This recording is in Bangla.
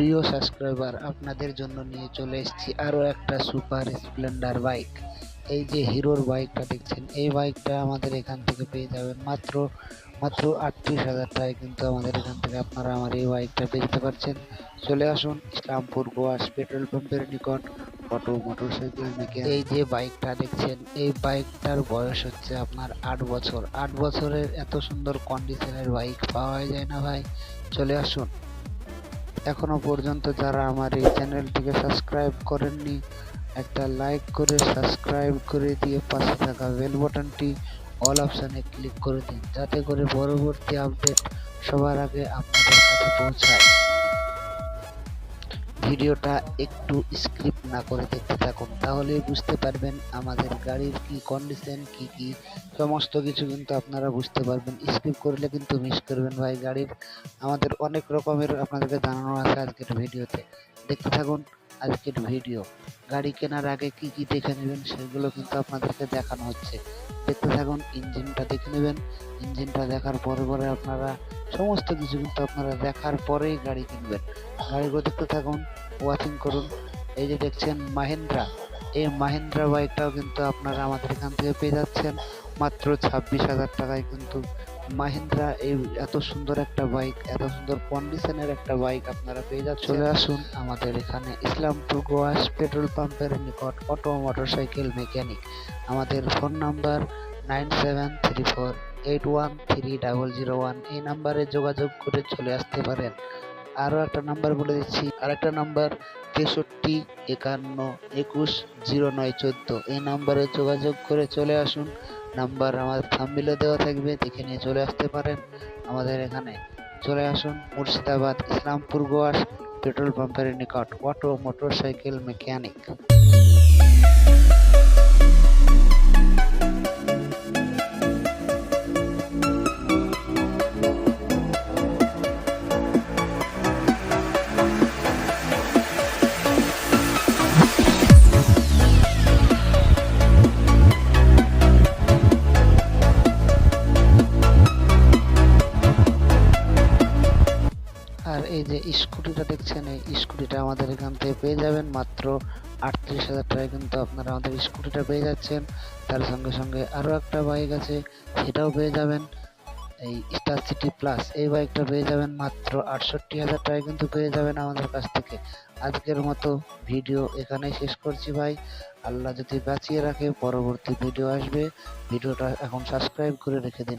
প্রিয় সাবস্ক্রাইবার, আপনাদের জন্য নিয়ে চলে এসেছি আরও একটা সুপার স্প্লেন্ডার বাইক। এই যে হিরোর বাইকটা দেখছেন, এই বাইকটা আমাদের এখান থেকে পেয়ে যাবেন মাত্র মাত্র আটত্রিশ হাজার টাকায় কিন্তু আমাদের এখান থেকে আপনারা আমার এই বাইকটা যেতে পারছেন। চলে আসুন, ইসলামপুর গোয়াস পেট্রোল পাম্পের নিকট, অটো, মোটরসাইকেল মেকে এই যে বাইকটা দেখছেন, এই বাইকটার বয়স হচ্ছে আপনার আট বছর। আট বছরের এত সুন্দর কন্ডিশনের বাইক পাওয়া যায় না ভাই। চলে আসুন। এখনও পর্যন্ত যারা আমার এই চ্যানেলটিকে সাবস্ক্রাইব করেননি, একটা লাইক করে, সাবস্ক্রাইব করে দিয়ে পাশে থাকা বেল বাটনটি অল অপশানে ক্লিক করে দিন, যাতে করে পরবর্তী আপডেট সবার আগে আপনাদের কাছে পৌঁছায়। ভিডিওটা একটু স্ক্রিপ্ট না করে দেখতে থাকুন তাহলেই বুঝতে পারবেন আমাদের গাড়ির কি কন্ডিশন কি কি সমস্ত কিছু কিন্তু আপনারা বুঝতে পারবেন। স্ক্রিপ্ট করলে কিন্তু মিস করবেন ভাই, গাড়ির আমাদের অনেক রকমের আপনাদেরকে জানানো আছে আজকের ভিডিওতে। দেখতে থাকুন আজকের ভিডিও, গাড়ি কেনার আগে কি কি দেখে নেবেন সেগুলো কিন্তু আপনাদেরকে দেখানো হচ্ছে। দেখতে থাকুন ইঞ্জিনটা দেখে নেবেন ইঞ্জিনটা দেখার পরে পরে আপনারা সমস্ত কিছু কিন্তু আপনারা দেখার পরেই গাড়ি কিনবেন। গাড়িগুলো দেখতে থাকুন ওয়াচিং করুন। এই যে দেখছেন মাহিন্দ্রা। এই মাহিন্দ্রা বাইকটাও কিন্তু আপনারা আমাদের এখান থেকে পেয়ে যাচ্ছেন। মাত্র ছাব্বিশ হাজার টাকায় কিন্তু মাহিন্দ্রা এই এত সুন্দর একটা বাইক, এত সুন্দর কন্ডিশনের একটা বাইক আপনারা পেয়ে যাচ্ছেন। চলে আসুন আমাদের এখানে ইসলামপুর গোয়াস পেট্রোল পাম্পের নিকট অটো মোটরসাইকেল মেকানিক। আমাদের phone number nine seven three four eight one three double zero one এই নাম্বারে যোগাযোগ করে চলে আসতে পারেন। আরও একটা নাম্বার বলে দিচ্ছি আর একটা নাম্বার তেষট্টি একান্ন একুশ জিরো নয় চোদ্দ। এই নাম্বারে যোগাযোগ করে চলে আসুন। নাম্বার আমাদের থাম্বিলে দেওয়া থাকবে, দেখে নিয়ে চলে আসতে পারেন আমাদের এখানে। চলে আসুন মুর্শিদাবাদ, ইসলামপুর গোয়াস পেট্রোল পাম্পের নিকট, অটো, মোটরসাইকেল, মেকানিক। আর এই যে স্কুটিটা দেখছেন, এই স্কুটিটা আমাদের এখান থেকে পেয়ে যাবেন। মাত্র আটত্রিশ হাজার টাকায় কিন্তু আপনারা আমাদের স্কুটিটা পেয়ে যাচ্ছেন। তার সঙ্গে সঙ্গে আরও একটা বাইক আছে, সেটাও পেয়ে যাবেন। এই স্টার সিটি প্লাস এই বাইকটা পেয়ে যাবেন। মাত্র আটষট্টি হাজার টাকায় কিন্তু পেয়ে যাবেন আমাদের কাছ থেকে। আজকের মতো ভিডিও এখানেই শেষ করছি ভাই। আল্লাহ যদি বাঁচিয়ে রাখে, পরবর্তী ভিডিও আসবে। ভিডিওটা এখন সাবস্ক্রাইব করে রেখে দিন।